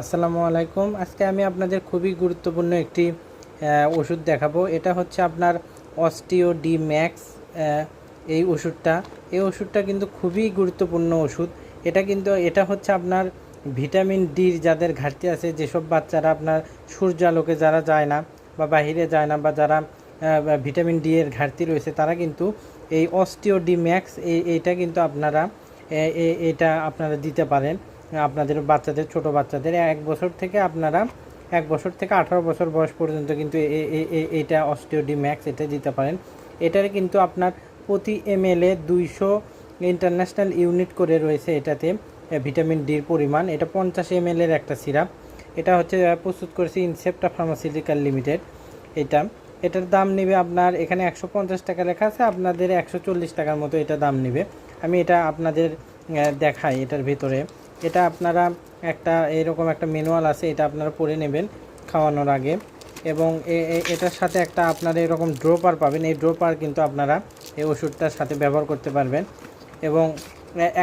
আসসালামু আলাইকুম। আজকে আমি আপনাদের খুবই গুরুত্বপূর্ণ একটি ওষুধ দেখাবো। এটা হচ্ছে আপনার অস্টিও ডি ম্যাক্স এই ওষুধটা। এই ওষুধটা কিন্তু খুবই গুরুত্বপূর্ণ ওষুধ। এটা কিন্তু, এটা হচ্ছে আপনার ভিটামিন ডির যাদের ঘাটতি আছে, যেসব বাচ্চারা আপনার সূর্যালোকে যারা যায় না বা বাইরে যায় না বা যারা ভিটামিন ডি এর ঘাটতি রয়েছে, তারা কিন্তু এই অস্টিও ডি ম্যাক্স, এই, এইটা কিন্তু আপনারা এটা আপনারা দিতে পারেন। আপনাদের বাচ্চাদের, ছোট বাচ্চাদের এক বছর থেকে আপনারা এক বছর থেকে আঠারো বছর বয়স পর্যন্ত কিন্তু এ- এ- এ- এইটা অস্টিওডি ম্যাক্স এটা দিতে পারেন। এটার কিন্তু আপনার প্রতি এম এল এ দুইশো ইন্টারন্যাশনাল ইউনিট করে রয়েছে এটাতে ভিটামিন ডির পরিমাণ। এটা পঞ্চাশ এম এর একটা সিরাপ। এটা হচ্ছে প্রস্তুত করেছে ইনসেপ্টা ফার্মাসিউটিক্যাল লিমিটেড এটা। এটার দাম নেবে আপনার, এখানে একশো পঞ্চাশ টাকা লেখা আছে, আপনাদের একশো চল্লিশ টাকার মতো এটা দাম নেবে। আমি এটা আপনাদের দেখাই এটার ভিতরে। এটা আপনারা একটা এরকম একটা ম্যানুয়াল আছে, এটা আপনারা পড়ে নেবেন খাওয়ানোর আগে। এবং এটার সাথে একটা আপনারা এরকম ড্রপার পাবেন, এই ড্রপার কিন্তু আপনারা এই ওষুধটার সাথে ব্যবহার করতে পারবেন। এবং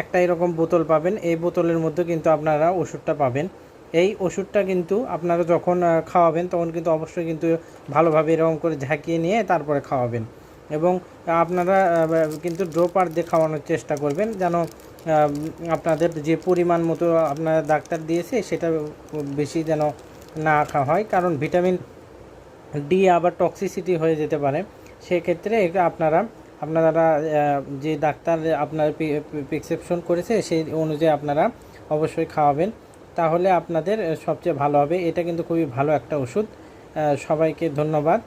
একটা এরকম বোতল পাবেন, এই বোতলের মধ্যে কিন্তু আপনারা ওষুধটা পাবেন। এই ওষুধটা কিন্তু আপনারা যখন খাওয়াবেন, তখন কিন্তু অবশ্যই কিন্তু ভালোভাবে এরকম করে ঝাঁকিয়ে নিয়ে তারপরে খাওয়াবেন। এবং আপনারা কিন্তু ড্রপার দিয়ে খাওয়ানোর চেষ্টা করবেন, যেন আপনাদের যে পরিমাণ মতো আপনার ডাক্তার দিয়েছে, সেটা বেশি যেন না খাওয়া হয়। কারণ ভিটামিন ডি আবার টক্সিসিটি হয়ে যেতে পারে। সেক্ষেত্রে আপনারা আপনারা যে ডাক্তার আপনার প্রিসক্রিপশন করেছে, সেই অনুযায়ী আপনারা অবশ্যই খাওয়াবেন। তাহলে আপনাদের সবচেয়ে ভালো হবে। এটা কিন্তু খুবই ভালো একটা ওষুধ। সবাইকে ধন্যবাদ।